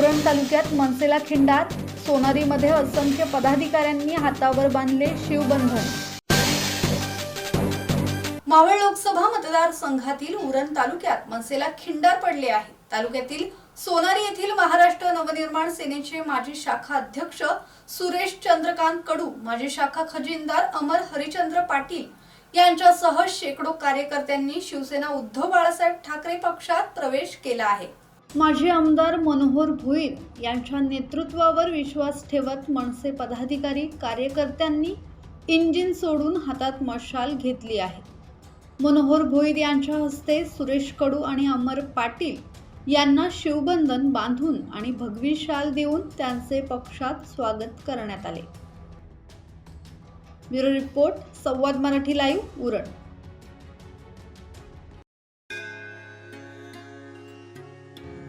उरण तालुक्यात मनसेला खिंडात सोनारीमध्ये असंख्य पदाधिकाऱ्यांनी हातावर बांधले शिवबंधन. मावळ लोकसभा मतदारसंघातील उरण तालुक्यात मनसेला खिंडार पडले आहे. तालुक्यातील सोनारी येथील महाराष्ट्र नवनिर्माण सेनेचे माजी शाखा अध्यक्ष सुरेश चंद्रकांत कडू माजी शाखा खजिनदार अमर हरिचंद्र पाटील यांच्यासह शेकडो कार्यकर्त्यांनी शिवसेना उद्धव बाळासाहेब ठाकरे पक्षात प्रवेश केला आहे. माजी आमदार मनोहर भुईर यांच्या नेतृत्वावर विश्वास ठेवत मनसे पदाधिकारी कार्यकर्त्यांनी इंजिन सोडून हातात मशाल घेतली आहे. मनोहर भोईर यांच्या हस्ते सुरेश कडू आणि अमर पाटील यांना शिवबंधन बांधून आणि भगवी शाल देऊन त्यांचे पक्षात स्वागत करण्यात आले. Bureau report Samvad Marathi live Uran.